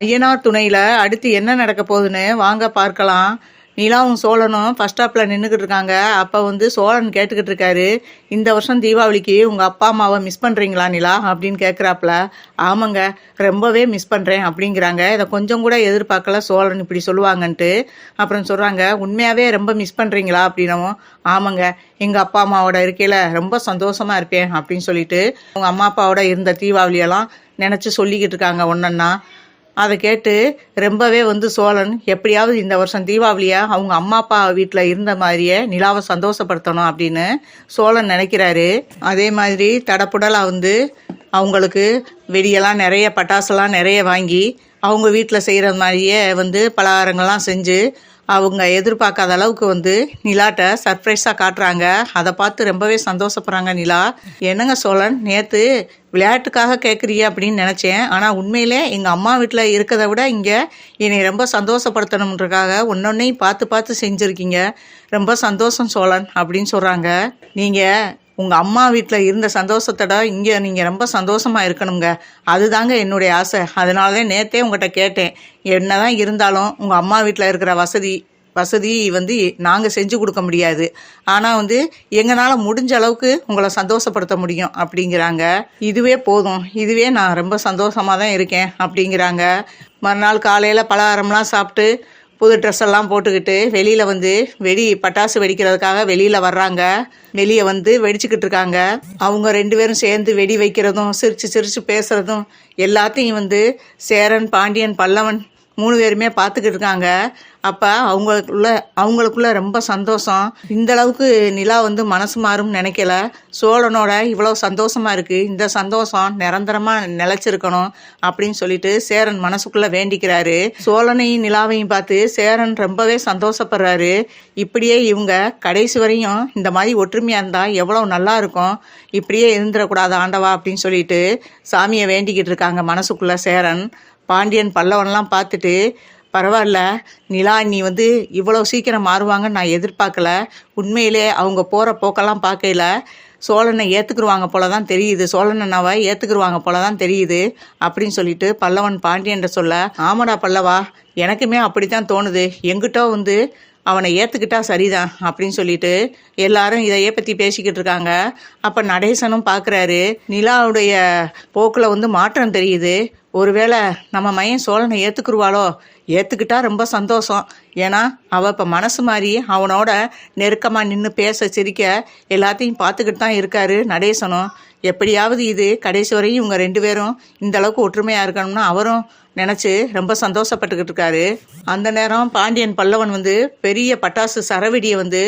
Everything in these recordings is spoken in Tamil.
ஐயனார் துணையில் அடுத்து என்ன நடக்க போகுதுன்னு வாங்க பார்க்கலாம். நிலாவும் சோழனும் ஃபஸ்ட் ஸ்டாப்பில் நின்றுக்கிட்டு இருக்காங்க. அப்போ வந்து சோழன் கேட்டுக்கிட்டு இருக்காரு இந்த வருஷம் தீபாவளிக்கு உங்கள் அப்பா அம்மாவை மிஸ் பண்ணுறீங்களா நிலா? அப்படின்னு கேட்குறாப்புல ஆமாங்க ரொம்பவே மிஸ் பண்ணுறேன் அப்படிங்கிறாங்க. இதை கொஞ்சம் கூட எதிர்பார்க்கல சோழன் இப்படி சொல்லுவாங்கன்ட்டு. அப்புறம் சொல்கிறாங்க உண்மையாகவே ரொம்ப மிஸ் பண்ணுறீங்களா அப்படின்னவும் ஆமாங்க எங்கள் அப்பா அம்மாவோட இருக்கையில் ரொம்ப சந்தோஷமாக இருப்பேன் அப்படின்னு சொல்லிட்டு உங்கள் அம்மா அப்பாவோட இருந்த தீபாவளியெல்லாம் நினச்சி சொல்லிக்கிட்டு இருக்காங்க ஒன்றன்னா அதை கேட்டு ரொம்பவே வந்து சோழன் எப்படியாவது இந்த வருஷம் தீபாவளியை அவங்க அம்மா அப்பா வீட்டில் இருந்த மாதிரியே நிலாவை சந்தோஷப்படுத்தணும் அப்படின்னு சோழன் நினைக்கிறாரு. அதே மாதிரி தடப்புடலாக வந்து அவங்களுக்கு வெடியெல்லாம் நிறைய பட்டாசுலாம் நிறைய வாங்கி அவங்க வீட்டில் செய்கிற மாதிரியே வந்து பலகாரங்கள்லாம் செஞ்சு அவங்க எதிர்பார்க்காத அளவுக்கு வந்து நிலாட்ட சர்ப்ரைஸாக காட்டுறாங்க. அதை பார்த்து ரொம்பவே சந்தோஷப்படுறாங்க நிலா. என்னங்க சோழன் நேற்று விளையாட்டுக்காக கேட்குறிய அப்படின்னு நினச்சேன். ஆனால் உண்மையிலே எங்கள் அம்மா வீட்டில் இருக்கிறத விட இங்கே என்னை ரொம்ப சந்தோஷப்படுத்தணுன்றக்காக ஒன்றொன்னையும் பார்த்து பார்த்து செஞ்சுருக்கீங்க. ரொம்ப சந்தோஷம் சோழன் அப்படின்னு சொல்கிறாங்க நீங்கள் உங்கள் அம்மா வீட்டில் இருந்த சந்தோஷத்தோட இங்கே நீங்கள் ரொம்ப சந்தோஷமாக இருக்கணுங்க. அதுதாங்க என்னுடைய ஆசை. அதனால தான் நேற்றே உங்கள்கிட்ட கேட்டேன். என்ன தான் இருந்தாலும் உங்கள் அம்மா வீட்டில் இருக்கிற வசதி வசதி வந்து நாங்கள் செஞ்சு கொடுக்க முடியாது. ஆனால் வந்து எங்களால் முடிஞ்ச அளவுக்கு உங்களை சந்தோஷப்படுத்த முடியும் அப்படிங்கிறாங்க. இதுவே போதும். இதுவே நான் ரொம்ப சந்தோஷமாக தான் இருக்கேன் அப்படிங்கிறாங்க. மறுநாள் காலையில் பலகாரம்லாம் சாப்பிட்டு புது ட்ரெஸ் எல்லாம் போட்டுக்கிட்டு வெளியில் வந்து வெடி பட்டாசு வெடிக்கிறதுக்காக வெளியில் வர்றாங்க. வெளியே வந்து வெடிச்சுக்கிட்டு இருக்காங்க. அவங்க ரெண்டு பேரும் சேர்ந்து வெடி வைக்கிறதும் சிரித்து சிரித்து பேசுகிறதும் எல்லாத்தையும் வந்து சேரன் பாண்டியன் பல்லவன் மூணு பேருமே பார்த்துக்கிட்டு இருக்காங்க. அப்போ அவங்களுக்குள்ள அவங்களுக்குள்ள ரொம்ப சந்தோஷம். இந்த அளவுக்கு நிலா வந்து மனசு மாறும் நினைக்கல. சோழனோட இவ்வளோ சந்தோஷமா இருக்கு. இந்த சந்தோஷம் நிரந்தரமாக நிலைச்சிருக்கணும் அப்படின்னு சொல்லிட்டு சேரன் மனசுக்குள்ள வேண்டிக்கிறாரு. சோழனையும் நிலாவையும் பார்த்து சேரன் ரொம்பவே சந்தோஷப்படுறாரு. இப்படியே இவங்க கடைசி வரையும் இந்த மாதிரி ஒற்றுமையாக இருந்தால் எவ்வளோ நல்லா இருக்கும். இப்படியே இருந்துடக்கூடாது ஆண்டவா அப்படின்னு சொல்லிட்டு சாமியை வேண்டிக்கிட்டு இருக்காங்க மனசுக்குள்ள சேரன். பாண்டியன் பல்லவன்லாம் பார்த்துட்டு பரவாயில்ல நிலா நீ வந்து இவ்வளோ சீக்கிரம் மாறுவாங்கன்னு நான் எதிர்பார்க்கல. உண்மையிலே அவங்க போகிற போக்கெல்லாம் பார்க்கையில சோழனை ஏற்றுக்குருவாங்க போல தான் தெரியுது. சோழன் ஏற்றுக்குருவாங்க போல தான் தெரியுது அப்படின்னு சொல்லிட்டு பல்லவன் பாண்டியன்ற சொல்ல ஆமாடா பல்லவா எனக்குமே அப்படி தான் தோணுது. எங்கிட்ட வந்து அவனை ஏற்றுக்கிட்டா சரிதான் அப்படின்னு சொல்லிட்டு எல்லாரும் இதையே பற்றி பேசிக்கிட்டு இருக்காங்க. அப்போ நடேசனும் பார்க்குறாரு நிலாவுடைய போக்கில் வந்து மாற்றம் தெரியுது. ஒருவேளை நம்ம மையன் சோழனை ஏற்றுக்குருவாளோ ஏற்றுக்கிட்டா ரொம்ப சந்தோஷம். ஏன்னா அவள் இப்போ மனசு மாதிரி அவனோட நெருக்கமாக நின்று பேச சிரிக்க எல்லாத்தையும் பார்த்துக்கிட்டு தான் இருக்காரு நடேசனும். எப்படியாவது இது கடைசி வரையும் இவங்க ரெண்டு பேரும் இந்தளவுக்கு ஒற்றுமையாக இருக்கணும்னா அவரும் நினச்சி ரொம்ப சந்தோஷப்பட்டுக்கிட்டு இருக்காரு. அந்த நேரம் பாண்டியன் பல்லவன் வந்து பெரிய பட்டாசு சரவெடியை வந்து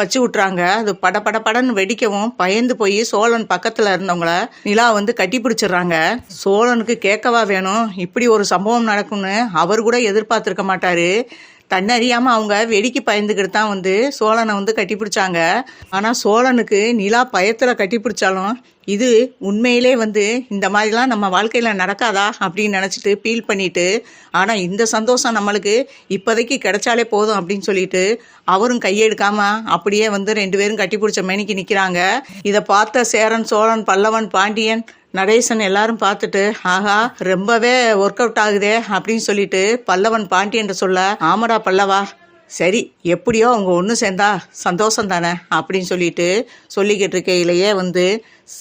வச்சு விட்றாங்க அது பட பட படன்னு வெடிக்கவும் பயந்து போய் சோழன் பக்கத்தில் இருந்தவங்கள நிலா வந்து கட்டி பிடிச்சிடுறாங்க. சோழனுக்கு கேட்கவா வேணும்? இப்படி ஒரு சம்பவம் நடக்கும்னு அவர் கூட எதிர்பார்த்துருக்க மாட்டாரு. தன்னறியாமல் அவங்க வெடிக்கு பயந்துக்கிட்டு தான் வந்து சோழனை வந்து கட்டி பிடிச்சாங்க. ஆனால் சோழனுக்கு நிலா பயத்தில் கட்டி பிடிச்சாலும் இது உண்மையிலே வந்து இந்த மாதிரிலாம் நம்ம வாழ்க்கையில் நடக்காதா அப்படின்னு நினச்சிட்டு ஃபீல் பண்ணிட்டு ஆனால் இந்த சந்தோஷம் நம்மளுக்கு இப்போதைக்கு கிடைச்சாலே போதும் அப்படின்னு சொல்லிட்டு அவரும் கையெடுக்காமல் அப்படியே வந்து ரெண்டு பேரும் கட்டி பிடிச்ச மேனிக்கு நிற்கிறாங்க இதை பார்த்த சேரன் சோழன் பல்லவன் பாண்டியன் நடேசன் எல்லாரும் பார்த்துட்டு ஆஹா ரொம்பவே ஒர்க் அவுட் ஆகுதே அப்படின்னு சொல்லிட்டு பல்லவன் பாண்டியன்ற சொல்ல ஆமடா பல்லவா சரி எப்படியோ அவங்க ஒன்று சேர்ந்தா சந்தோஷம் தானே அப்படின்னு சொல்லிட்டு சொல்லிக்கிட்டு இருக்கையிலேயே வந்து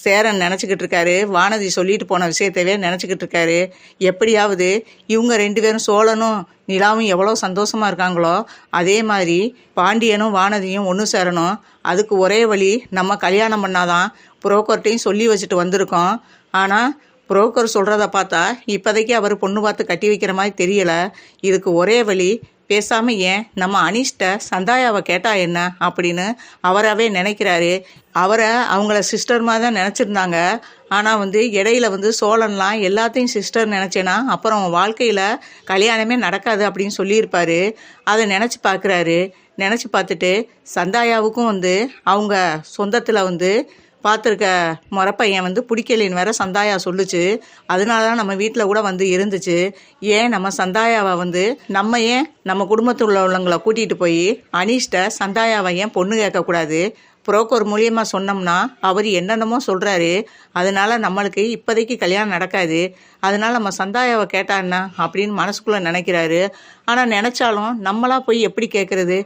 சேரன் நினச்சிக்கிட்டு இருக்காரு. வானதி சொல்லிட்டு போன விஷயத்தவே நினச்சிக்கிட்டு இருக்காரு. எப்படியாவது இவங்க ரெண்டு பேரும் சோழனும் நிலாவும் எவ்வளோ சந்தோஷமாக இருக்காங்களோ அதே மாதிரி பாண்டியனும் வானதியும் ஒன்று சேரணும். அதுக்கு ஒரே வழி நம்ம கல்யாணம் பண்ணாதான் புரோக்கர்ட்டையும் சொல்லி வச்சுட்டு வந்திருக்கோம். ஆனால் புரோக்கர் சொல்கிறத பார்த்தா இப்போதைக்கு அவர் பொண்ணு பார்த்து கட்டி வைக்கிற மாதிரி தெரியலை. இதுக்கு ஒரே வழி பேசாமல் ஏன் நம்ம அனிஷ்ட சந்தாயாவை கேட்டா என்ன அப்படின்னு அவராகவே நினைக்கிறாரு. அவரை அவங்கள சிஸ்டர் மாதிரி தான் நினச்சிருந்தாங்க. ஆனால் வந்து இடையில வந்து சோழன்லாம் எல்லாத்தையும் சிஸ்டர் நினச்சேன்னா அப்புறம் வாழ்க்கையில் கல்யாணமே நடக்காது அப்படின்னு சொல்லியிருப்பாரு. அதை நினச்சி பார்க்குறாரு. நினச்சி பார்த்துட்டு சந்தாயாவுக்கும் வந்து அவங்க சொந்தத்தில் வந்து பார்த்துருக்க முறப்பையன் வந்து பிடிக்கலின்னு வேற சந்தாயா சொல்லுச்சு. அதனால தான் நம்ம வீட்டில் கூட வந்து இருந்துச்சு. ஏன் நம்ம சந்தாயாவை வந்து நம்ம ஏன் நம்ம குடும்பத்தில் உள்ளவங்களை கூட்டிகிட்டு போய் அனிஷ்ட சந்தாயாவை ஏன் பொண்ணு கேட்கக்கூடாது? புரோக்கர் மூலியமாக சொன்னோம்னா அவர் என்னென்னமோ சொல்கிறாரு அதனால் நம்மளுக்கு இப்போதைக்கு கல்யாணம் நடக்காது. அதனால் நம்ம சந்தாயாவை கேட்டான்னா அப்படின்னு மனசுக்குள்ளே நினைக்கிறாரு. ஆனால் நினச்சாலும் நம்மளா போய் எப்படி கேட்குறது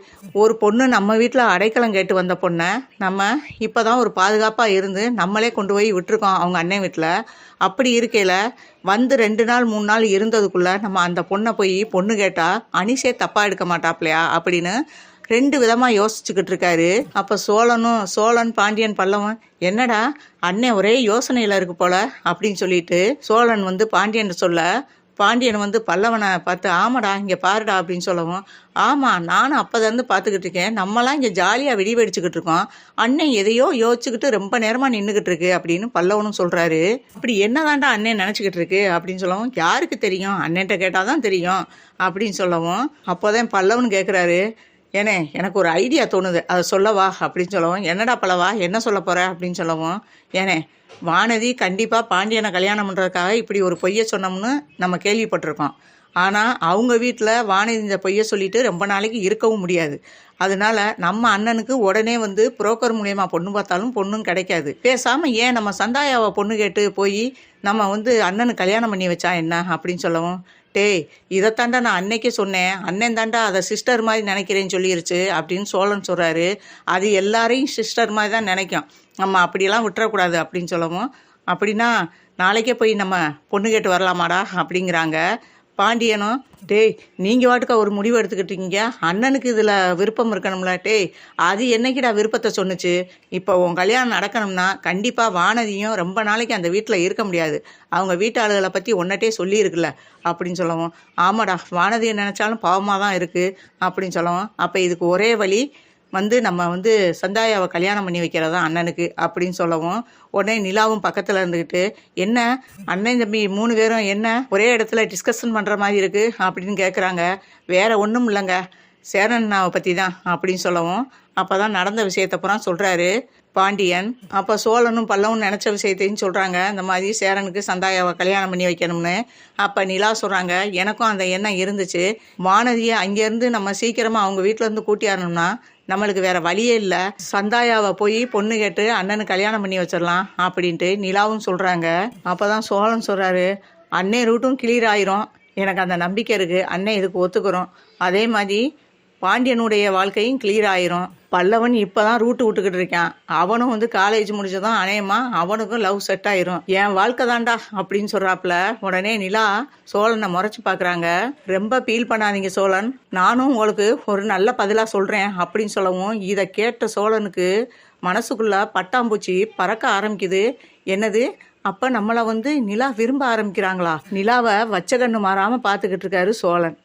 ஒரு பொண்ணு நம்ம வீட்டில் அடைக்கலம் கேட்டு வந்த பொண்ணை நம்ம இப்போ தான் ஒரு பாதுகாப்பாக இருந்து நம்மளே கொண்டு போய் விட்டுருக்கோம் அவங்க அண்ணன் வீட்டில் அப்படி இருக்கையில் வந்து ரெண்டு நாள் மூணு நாள் இருந்ததுக்குள்ளே நம்ம அந்த பொண்ணை போய் பொண்ணு கேட்டால் அனிஷே தப்பாக எடுக்க மாட்டாப்லையா? அப்படின்னு ரெண்டு விதமாக யோசிச்சுக்கிட்டு இருக்காரு. அப்போ சோழனும் சோழன் பாண்டியன் பல்லவன் என்னடா அண்ணன் ஒரே யோசனையில் இருக்கு போல அப்படின்னு சொல்லிட்டு சோழன் வந்து பாண்டியன் சொல்ல பாண்டியன் வந்து பல்லவனை பார்த்து ஆமாடா இங்கே பாருடா அப்படின்னு சொல்லவும் ஆமாம் நானும் அப்போதேருந்து பார்த்துக்கிட்டு இருக்கேன். நம்மலாம் இங்கே ஜாலியாக வெடி வெடிச்சுக்கிட்டு இருக்கோம். அண்ணன் எதையோ யோசிச்சுக்கிட்டு ரொம்ப நேரமாக நின்றுக்கிட்டு இருக்கு அப்படின்னு பல்லவனும் சொல்கிறாரு இப்படி என்னதான்டா அண்ணன் நினச்சிக்கிட்டு இருக்கு அப்படின்னு சொல்லவும் யாருக்கு தெரியும்? அண்ணன்ட்ட கேட்டால் தான் தெரியும் அப்படின்னு சொல்லவும் அப்போதான் பல்லவன் கேட்குறாரு ஏனே எனக்கு ஒரு ஐடியா தோணுது. அதை சொல்லவா அப்படின்னு சொல்லவும் என்னடா பழவா என்ன சொல்ல போற அப்படின்னு சொல்லவும் ஏனே வானதி கண்டிப்பாக பாண்டியனை கல்யாணம் பண்ணுறதுக்காக இப்படி ஒரு பொய்யை சொன்னோம்னு நம்ம கேள்விப்பட்டிருக்கோம். ஆனால் அவங்க வீட்டில் வானதி இந்த பொய்யை சொல்லிட்டு ரொம்ப நாளைக்கு இருக்கவும் முடியாது. அதனால நம்ம அண்ணனுக்கு உடனே வந்து புரோக்கர் மூலியமாக பொண்ணு பார்த்தாலும் பொண்ணும் கிடைக்காது. பேசாமல் ஏன் நம்ம சந்தாயாவை பொண்ணு கேட்டு போய் நம்ம வந்து அண்ணனுக்கு கல்யாணம் பண்ணி வச்சா என்ன அப்படின்னு சொல்லவும் டேய் இதைத்தாண்டா நான் அன்னைக்கே சொன்னேன். அண்ணன் தாண்டா அதை சிஸ்டர் மாதிரி நினைக்கிறேன்னு சொல்லிருச்சு அப்படின்னு சோழன் சொல்கிறாரு அது எல்லாரையும் சிஸ்டர் மாதிரி தான் நினைக்கும். நம்ம அப்படியெல்லாம் விட்டுறக்கூடாது அப்படின்னு சொல்லவும் அப்படின்னா நாளைக்கே போய் நம்ம பொண்ணு கேட்டு வரலாமாடா? அப்படிங்கிறாங்க. பாண்டியனும் டேய் நீங்கள் வாட்டுக்கா ஒரு முடிவு எடுத்துக்கிட்டீங்க அண்ணனுக்கு இதில் விருப்பம் இருக்கணும்ல டேய் அது என்னைக்குடா விருப்பத்தை சொன்னுச்சு? இப்போ உன் கல்யாணம் நடக்கணும்னா கண்டிப்பாக வானதியும் ரொம்ப நாளைக்கு அந்த வீட்டில் இருக்க முடியாது. அவங்க வீட்டாளுகளை பற்றி ஒன்னட்டே சொல்லியிருக்குல்ல அப்படின்னு சொல்லவும். ஆமாடா வானதியை நினச்சாலும் பாவமாக தான் இருக்குது அப்படின்னு சொல்லவும். அப்போ இதுக்கு ஒரே வழி வந்து நம்ம வந்து சந்தாயாவை கல்யாணம் பண்ணி வைக்கிறதா அண்ணனுக்கு அப்படின்னு சொல்லவும் உடனே நிலாவும் பக்கத்தில் இருந்துக்கிட்டு என்ன? அண்ணன் தம்பி மூணு பேரும் என்ன? ஒரே இடத்துல டிஸ்கஷன் பண்ணுற மாதிரி இருக்குது அப்படின்னு கேட்குறாங்க வேற ஒன்றும் இல்லைங்க. சேரண்ணாவை பற்றி தான் அப்படின்னு சொல்லவும் அப்போ தான் நடந்த விஷயத்தை பூரா சொல்கிறாரு பாண்டியன். அப்போ சோழனும் பல்லவும் நினச்ச விஷயத்தையும் சொல்கிறாங்க இந்த மாதிரி சேரனுக்கு சந்தாயாவை கல்யாணம் பண்ணி வைக்கணும்னு. அப்போ நிலா சொல்கிறாங்க எனக்கும் அந்த எண்ணம் இருந்துச்சு. வானதியை அங்கேருந்து நம்ம சீக்கிரமாக அவங்க வீட்டிலேருந்து கூட்டியாரணும்னா நம்மளுக்கு வேற வழியே இல்லை. சந்தாயாவை போய் பொண்ணு கேட்டு அண்ணனு கல்யாணம் பண்ணி வச்சிடலாம் அப்படின்ட்டு நிலாவும் சொல்கிறாங்க அப்போ தான் சோழன் சொல்கிறாரு அண்ணே ரூட்டும் கிளியர் ஆயிரும். எனக்கு அந்த நம்பிக்கை இருக்குது அண்ணன் இதுக்கு ஒத்துக்கிறோம். அதே மாதிரி பாண்டியனுடைய வாழ்க்கையும் கிளியர் ஆயிரும். பல்லவன் இப்பதான் ரூட்டு விட்டுக்கிட்டு இருக்கான். அவனும் வந்து காலேஜ் முடிச்சதும் அநேகமா அவனுக்கும் லவ் செட் ஆயிரும். என் வாழ்க்கை தான்டா அப்படின்னு சொல்றாப்புல. உடனே நிலா சோழனை முறைச்சு பாக்குறாங்க. ரொம்ப ஃபீல் பண்ணாதீங்க சோழன். நானும் உங்களுக்கு ஒரு நல்ல பதிலா சொல்றேன் அப்படின்னு சொல்லவும் இதை கேட்ட சோழனுக்கு மனசுக்குள்ள பட்டாம்பூச்சி பறக்க ஆரம்பிக்குது. என்னது? அப்ப நம்மளை வந்து நிலா விரும்ப ஆரம்பிக்கிறாங்களா? நிலாவை வச்ச கண்ணு மாறாம பாத்துக்கிட்டு இருக்காரு சோழன்.